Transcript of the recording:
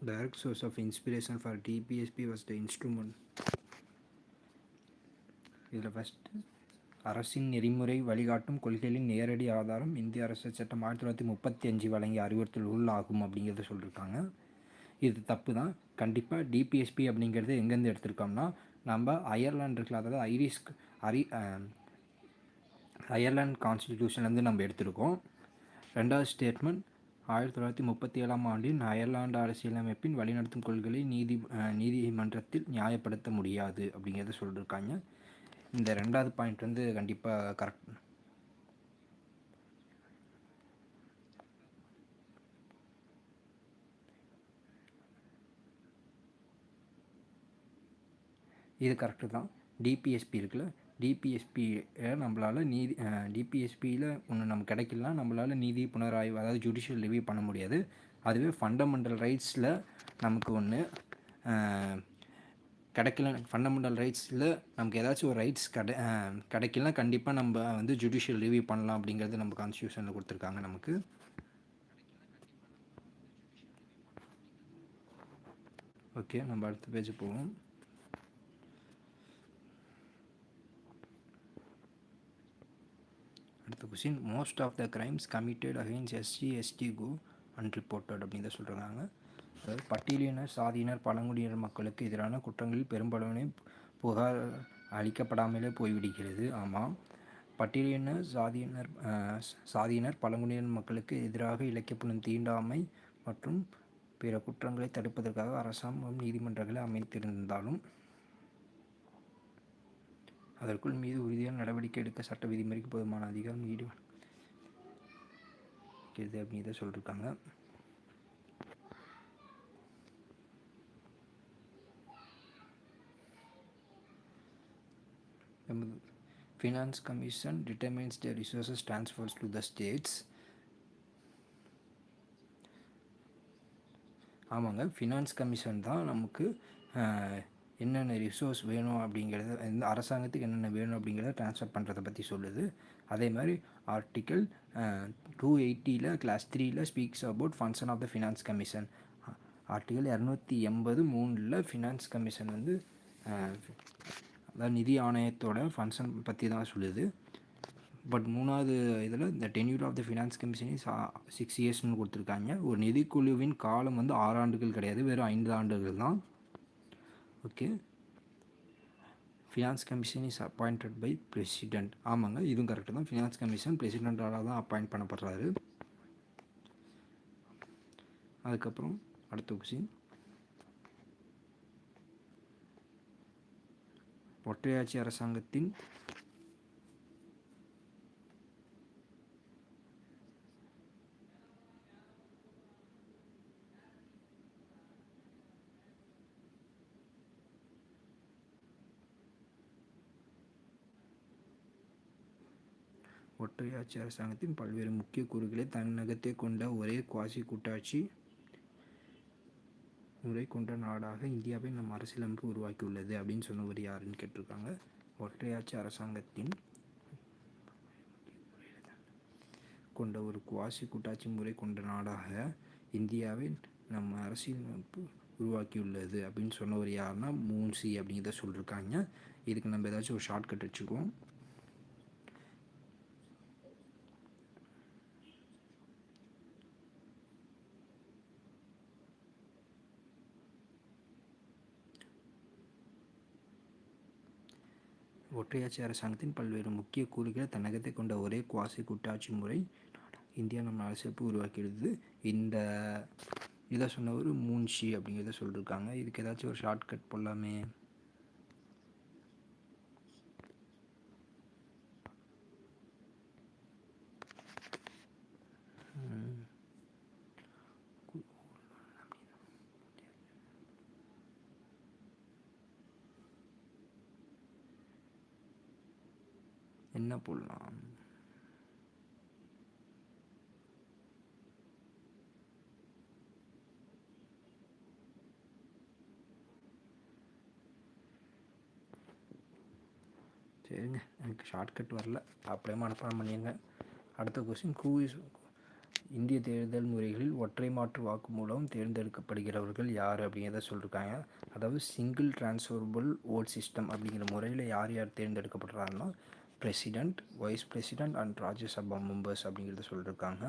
direct source of inspiration for DPSP was the instrument. இதில் first அரசின் நெறிமுறை வழிகாட்டும் கொள்கைகளின் நேரடி ஆதாரம் இந்திய அரசு சட்டம் ஆயிரத்தி தொள்ளாயிரத்தி முப்பத்தி அஞ்சு வழங்கிய அறிவுறுத்தல் உள்ளாகும் அப்படிங்கிறத சொல்லியிருக்காங்க இது தப்பு தான் கண்டிப்பாக டிபிஎஸ்பி அப்படிங்கிறது எங்கேருந்து எடுத்திருக்கோம்னா நம்ம அயர்லாண்ட் இருக்குல்ல அதாவது ஐரிஸ் அரி அயர்லாண்ட் கான்ஸ்டிடியூஷன்லேருந்து நம்ம எடுத்திருக்கோம். ரெண்டாவது ஸ்டேட்மெண்ட் ஆயிரத்தி தொள்ளாயிரத்தி முப்பத்தி ஏழாம் ஆண்டின் அயர்லாந்து அரசியலமைப்பின் வழிநடத்தும் கொள்கைகளை நீதி நீதிமன்றத்தில் நியாயப்படுத்த முடியாது அப்படிங்கிறத சொல்லியிருக்காங்க இந்த ரெண்டாவது பாயிண்ட் வந்து கண்டிப்பாக கரெக்ட் இது கரெக்டு தான். டிபிஎஸ்பி இருக்குல்ல? டிபிஎஸ்பியை நம்மளால் நீதி டிபிஎஸ்பியில் ஒன்று நம்ம கிடைக்கலாம் நம்மளால் நீதி புனராய்வு அதாவது ஜுடிஷியல் ரிவ்யூ பண்ண முடியாது. அதுவே ஃபண்டமெண்டல் ரைட்ஸில் நமக்கு ஒன்று கிடைக்கல ஃபண்டமெண்டல் ரைட்ஸில் நமக்கு ஏதாச்சும் ஒரு ரைட்ஸ் கிடை கிடைக்கலனா கண்டிப்பாக நம்ம வந்து ஜுடிஷியல் ரிவ்யூ பண்ணலாம் அப்படிங்கிறது நம்ம கான்ஸ்டியூஷனில் கொடுத்துருக்காங்க நமக்கு. ஓகே நம்ம அடுத்த பேஜ் போவோம். Since most of the crimes committed against SC ST go unreported அப்படின்னு தான் சொல்கிறாங்க அதாவது பட்டியலினர் சாதியினர் பழங்குடியினர் மக்களுக்கு எதிரான குற்றங்களில் பெரும்பாலான புகார் அளிக்கப்படாமலே போய்விடுகிறது. ஆமாம் பட்டியலினர் சாதியினர் சாதியினர் பழங்குடியினர் மக்களுக்கு எதிராக இழைக்கப்படும் தீண்டாமை மற்றும் பிற குற்றங்களை தடுப்பதற்காக அரசாங்கம் நீதிமன்றங்களை அமைத்திருந்தாலும் அதற்குள் மீது உறுதியான நடவடிக்கை எடுக்க சட்ட விதிமுறைக்கு போதுமான அதிகாரம் ஈடுபடுகிறது அப்படின்னு தான் சொல்லியிருக்காங்க finance commission determines the resources transfers to the states. ஆமாங்க ஃபினான்ஸ் கமிஷன் தான் நமக்கு என்னென்ன ரிசோர்ஸ் வேணும் அப்படிங்கிறத இந்த அரசாங்கத்துக்கு என்னென்ன வேணும் அப்படிங்கிறத ட்ரான்ஸ்ஃபர் பண்ணுறதை பற்றி சொல்லுது. அதே மாதிரி ஆர்டிக்கல் டூ எயிட்டியில் கிளாஸ் த்ரீயில் speaks about function of the finance commission article இரநூத்தி எண்பது மூணில் ஃபினான்ஸ் கமிஷன் வந்து அதாவது நிதி ஆணையத்தோட ஃபங்க்ஷன் பற்றி தான் சொல்லுது. பட் மூணாவது இதில் இந்த tenure of the finance commission சா சிக்ஸ் இயர்ஸ்னு கொடுத்துருக்காங்க. ஒரு நிதிக்குழுவின் காலம் வந்து ஆறு ஆண்டுகள் கிடையாது. வெறும் ஐந்து ஆண்டுகள் தான். Okay finance commission is appointed by president ஆமாங்க இதுவும் கரெக்டு தான். ஃபினான்ஸ் கமிஷன் பிரசிடெண்ட்டால் தான் அப்பாயிண்ட் பண்ணப்படுறாரு. அதுக்கப்புறம் அடுத்த கொஸ்டின் ஒற்றையாட்சி அரசாங்கத்தின் ஒற்றையாட்சி அரசாங்கத்தின் பல்வேறு முக்கிய கூறுகளை தன்னகத்தை கொண்ட ஒரே குவாசி கூட்டாட்சி முறை கொண்ட நாடாக இந்தியாவை நம் அரசியலமைப்பு உருவாக்கியுள்ளது அப்படின்னு சொன்னவர் யாருன்னு கேட்டிருக்காங்க. ஒற்றையாட்சி அரசாங்கத்தின் கொண்ட ஒரு குவாசி கூட்டாட்சி முறை கொண்ட நாடாக இந்தியாவை நம்ம அரசியலமைப்பு உருவாக்கியுள்ளது அப்படின்னு சொன்னவர் யாருன்னா மூன்சி அப்படிங்கிறத சொல்லியிருக்காங்க இதுக்கு நம்ம ஏதாச்சும் ஒரு ஷார்ட்கட் வச்சுக்குவோம். ஒற்றையாட்சி அரசாங்கத்தின் பல்வேறு முக்கிய கூறுகளை தன்னகத்தை கொண்ட ஒரே குவாசி கூட்டாட்சி முறை இந்தியா நம்ம அரசியப்பு உருவாக்கிடுது இந்த இதை சொன்னவர் மூன்ஷி அப்படிங்கிறத சொல்லியிருக்காங்க இதுக்கு ஏதாச்சும் ஒரு ஷார்ட்கட் போடலாமே. என்ன போடலாம்? சரிங்க எனக்கு ஷார்ட்கட் வரல. அப்படியே மனப்பாடம் பண்ணிடுங்க அடுத்த கொஸ்டின் கூஸ் இந்திய தேர்தல் முறைகளில் ஒற்றை மாற்று வாக்கு மூலம் தேர்ந்தெடுக்கப்படுகிறவர்கள் யார் அப்படிங்கிறத சொல்லியிருக்காங்க அதாவது சிங்கிள் டிரான்ஸ்ஃபர்பிள் ஓட் சிஸ்டம் அப்படிங்கிற முறையில் யார் யார் தேர்ந்தெடுக்கப்படுறாங்கன்னா president vice president and Rajya Sabha members அப்படிங்கிறத சொல்லியிருக்காங்க